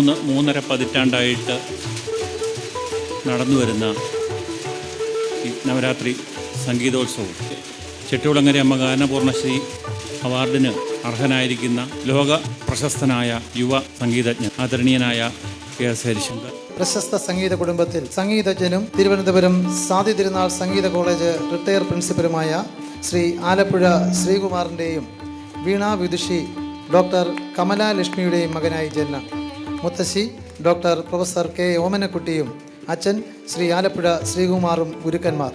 പതിറ്റാണ്ടായിട്ട് നടന്നു വരുന്ന ഈ നവരാത്രി സംഗീതോത്സവം. ചെട്ടികുളങ്ങര അമ്മ ഗാനപൂർണശ്രീ അവാർഡിന് അർഹനായിരിക്കുന്ന ലോക പ്രശസ്തനായ യുവ സംഗീതജ്ഞൻ ആദരണീയനായ കെ എസ് ഹരിശങ്കർ. പ്രശസ്ത സംഗീത കുടുംബത്തിൽ സംഗീതജ്ഞനും തിരുവനന്തപുരം സാധി തിരുനാൾ സംഗീത കോളേജ് റിട്ടയർ പ്രിൻസിപ്പലുമായ ശ്രീ ആലപ്പുഴ ശ്രീകുമാറിന്റെയും വീണ വിദുഷി ഡോക്ടർ കമലാലക്ഷ്മിയുടെയും മകനായി ജന്മം മുത്തശ്ശി ഡോക്ടർ പ്രൊഫസർ കെ ഓമനക്കുട്ടിയും അച്ഛൻ ശ്രീ ആലപ്പുഴ ശ്രീകുമാറും ഗുരുക്കന്മാർ.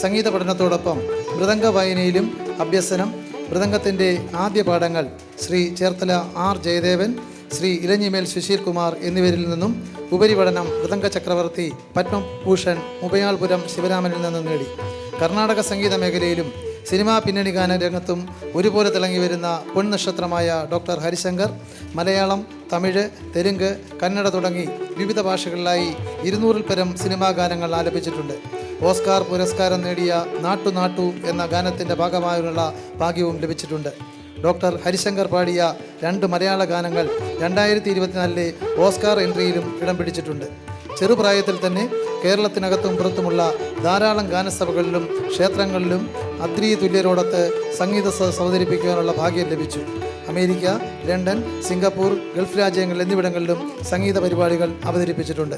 സംഗീത പഠനത്തോടൊപ്പം മൃദംഗ വായനയിലും അഭ്യസനം മൃദംഗത്തിന്റെ ആദ്യ പാഠങ്ങൾ ശ്രീ ചേർത്തല ആർ ജയദേവൻ ശ്രീ ഇലഞ്ഞിമേൽ സുശീൽ കുമാർ എന്നിവരിൽ നിന്നും ഉപരിപഠനം മൃദംഗ ചക്രവർത്തി പത്മഭൂഷൺ മുബയാൾപുരം ശിവരാമനിൽ നിന്നും നേടി. കർണാടക സംഗീത മേഖലയിലും സിനിമാ പിന്നണി ഗാന രംഗത്തും ഒരുപോലെ തിളങ്ങി വരുന്ന പൊൻനക്ഷത്രമായ ഡോക്ടർ ഹരിശങ്കർ മലയാളം തമിഴ് തെലുങ്ക് കന്നഡ തുടങ്ങി വിവിധ ഭാഷകളിലായി ഇരുന്നൂറിൽ പരം സിനിമാ ഗാനങ്ങൾ ആലപിച്ചിട്ടുണ്ട്. ഓസ്കാർ പുരസ്കാരം നേടിയ നാട്ടു നാട്ടു എന്ന ഗാനത്തിന്റെ ഭാഗമായുള്ള ഭാഗ്യവും ലഭിച്ചിട്ടുണ്ട്. ഡോക്ടർ ഹരിശങ്കർ പാടിയ രണ്ട് മലയാള ഗാനങ്ങൾ രണ്ടായിരത്തി ഇരുപത്തിനാലിലെ ഓസ്കാർ എൻട്രിയിലും ഇടം പിടിച്ചിട്ടുണ്ട്. ചെറുപ്രായത്തിൽ തന്നെ കേരളത്തിനകത്തും പുറത്തുമുള്ള ധാരാളം ഗാനസഭകളിലും ക്ഷേത്രങ്ങളിലും അദ്രീയ തുല്യരോടൊത്ത് സംഗീത സദസ് അവതരിപ്പിക്കുവാനുള്ള ഭാഗ്യം ലഭിച്ചു. അമേരിക്ക ലണ്ടൻ സിംഗപ്പൂർ ഗൾഫ് രാജ്യങ്ങൾ എന്നിവിടങ്ങളിലും സംഗീത പരിപാടികൾ അവതരിപ്പിച്ചിട്ടുണ്ട്.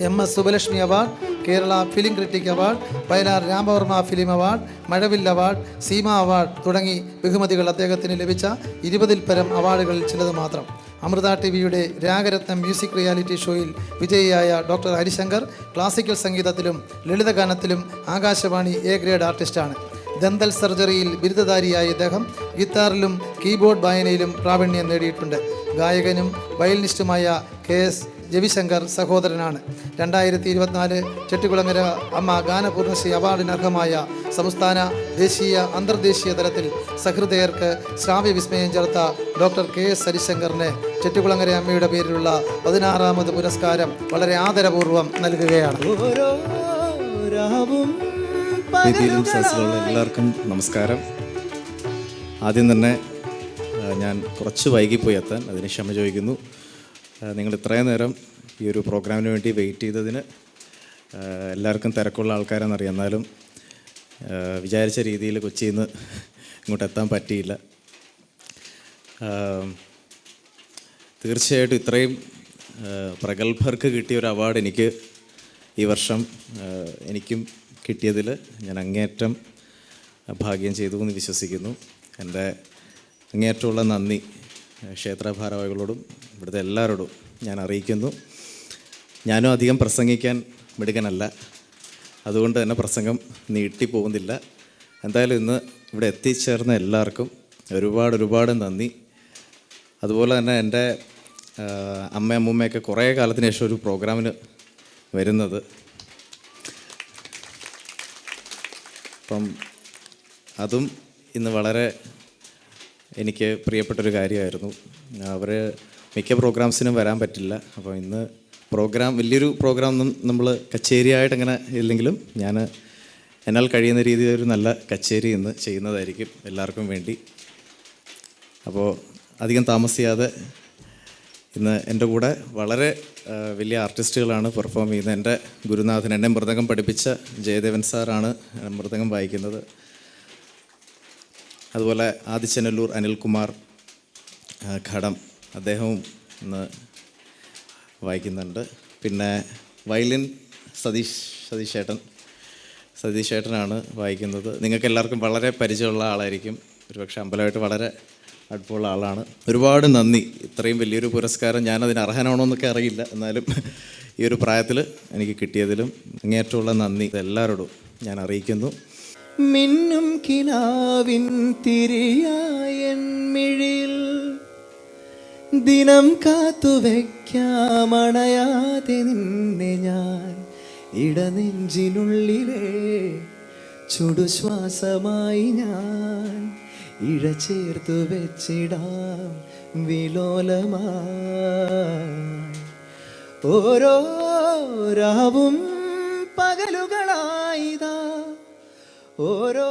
M S Subbulakshmi award Kerala film critic award Vayalar Ramavarma film award Mazhavil award Seema award തുടങ്ങി ബഹുമതികൾ അദ്ദേഹത്തിന് ലഭിച്ച ഇരുപതിൽ പരം അവാർഡുകളിൽ ചിലത് മാത്രം. അമൃത ടി വിയുടെ രാഗരത്നം മ്യൂസിക് റിയാലിറ്റി ഷോയിൽ വിജയിയായ ഡോക്ടർ ഹരിശങ്കർ ക്ലാസിക്കൽ സംഗീതത്തിലും ലളിതഗാനത്തിലും ആകാശവാണി എ ഗ്രേഡ് ആർട്ടിസ്റ്റാണ്. ദന്തൽ സർജറിയിൽ ബിരുദധാരിയായ ഇദ്ദേഹം ഗിത്താറിലും കീബോർഡ് വായനയിലും പ്രാവീണ്യം നേടിയിട്ടുണ്ട്. ഗായകനും വയലിനിസ്റ്റുമായ കെ എസ് രവിശങ്കർ സഹോദരനാണ്. രണ്ടായിരത്തി ഇരുപത്തിനാല് ചെട്ടികുളങ്ങര അമ്മ ഗാനപൂർണശ്രീ അവാർഡിനർഹമായ സംസ്ഥാന ദേശീയ അന്തർദേശീയ തലത്തിൽ സഹൃദയർക്ക് ശ്രാവ്യ വിസ്മയം ചേർത്ത ഡോക്ടർ കെ എസ് ഹരിശങ്കറിന് ചെട്ടികുളങ്ങര അമ്മയുടെ പേരിലുള്ള പതിനാറാമത് പുരസ്കാരം വളരെ ആദരപൂർവം നൽകുകയാണ്. എല്ലാവർക്കും നമസ്കാരം. ആദ്യം തന്നെ ഞാൻ കുറച്ച് വൈകിപ്പോയി എത്താൻ അതിന് ക്ഷമ ചോദിക്കുന്നു. നിങ്ങൾ ഇത്രയും നേരം ഈ ഒരു പ്രോഗ്രാമിന് വേണ്ടി വെയിറ്റ് ചെയ്തതിന് എല്ലാവർക്കും തിരക്കുള്ള ആൾക്കാരെന്നറിയാം എന്നാലും വിചാരിച്ച രീതിയിൽ കൊച്ചിയിൽ നിന്ന് ഇങ്ങോട്ട് എത്താൻ പറ്റിയില്ല. തീർച്ചയായിട്ടും ഇത്രയും പ്രഗത്ഭർക്ക് കിട്ടിയ ഒരു അവാർഡ് എനിക്ക് ഈ വർഷം എനിക്കും കിട്ടിയതിൽ ഞാൻ അങ്ങേയറ്റം ഭാഗ്യം ചെയ്തു എന്ന് വിശ്വസിക്കുന്നു. എന്റെ അങ്ങേയറ്റമുള്ള നന്ദി ക്ഷേത്ര ഭാരവാഹികളോടും ഇവിടുത്തെ എല്ലാവരോടും ഞാൻ അറിയിക്കുന്നു. ഞാനും അധികം പ്രസംഗിക്കാൻ മിടുക്കനല്ല. അതുകൊണ്ട് തന്നെ പ്രസംഗം നീട്ടി പോകുന്നില്ല എന്തായാലും ഇന്ന് ഇവിടെ എത്തിച്ചേർന്ന എല്ലാവർക്കും ഒരുപാട് ഒരുപാട് നന്ദി. അതുപോലെ തന്നെ എന്റെ അമ്മയും അമ്മ അമ്മൂമ്മയൊക്കെ കുറേ കാലത്തിന് ശേഷം ഒരു പ്രോഗ്രാമിന് വരുന്നത്. അപ്പം അതും ഇന്ന് വളരെ എനിക്ക് പ്രിയപ്പെട്ടൊരു കാര്യമായിരുന്നു. അവർ മിക്ക പ്രോഗ്രാംസിനും വരാൻ പറ്റില്ല. അപ്പോൾ ഇന്ന് പ്രോഗ്രാം വലിയൊരു പ്രോഗ്രാം നമ്മൾ കച്ചേരിയായിട്ട് അങ്ങനെ ഇല്ലെങ്കിലും ഞാൻ എന്നാൽ കഴിയുന്ന രീതിയിൽ ഒരു നല്ല കച്ചേരി ഇന്ന് ചെയ്യുന്നതായിരിക്കും എല്ലാവർക്കും വേണ്ടി. അപ്പോൾ അധികം താമസിയാതെ ഇന്ന് എന്റെ കൂടെ വളരെ വലിയ ആർട്ടിസ്റ്റുകളാണ് പെർഫോം ചെയ്യുന്നത്. എന്റെ ഗുരുനാഥൻ എന്നെ മൃതകം പഠിപ്പിച്ച ജയദേവൻ സാറാണ് മൃതകം വായിക്കുന്നത്. അതുപോലെ ആദിച്ചനല്ലൂർ അനിൽകുമാർ ഘടം അദ്ദേഹവും ഇന്ന് വായിക്കുന്നുണ്ട്. പിന്നെ വയലിൻ സതീഷ് സതീഷ് ഏട്ടൻ സതീഷ് ഏട്ടനാണ് വായിക്കുന്നത്. നിങ്ങൾക്ക് എല്ലാവർക്കും വളരെ പരിചയമുള്ള ആളായിരിക്കും. ഒരുപക്ഷെ അമ്പലമായിട്ട് വളരെ അടുപ്പമുള്ള ആളാണ്. ഒരുപാട് നന്ദി. ഇത്രയും വലിയൊരു പുരസ്കാരം ഞാനതിന് അർഹനാണോ എന്നൊക്കെ അറിയില്ല. എന്നാലും ഈ ഒരു പ്രായത്തിൽ എനിക്ക് കിട്ടിയതിലും അങ്ങേയറ്റമുള്ള നന്ദി. എല്ലാവരോടും ഞാൻ അറിയിക്കുന്നു. മിന്നും കിനാവിൻ തിരിയായൻ മിഴിൽ. ദിനം കാത്തു വയ്ക്കാമണയാതെ നിന്നെ ഞാൻ ഇടനെഞ്ചിനുള്ളിലെ ചുടുശ്വാസമായി ഞാൻ ഇഴ ചേർത്തു വെച്ചിടാം വിലോലമായി ഓരോ രാവും പകലുകളായിതാ ഓരോ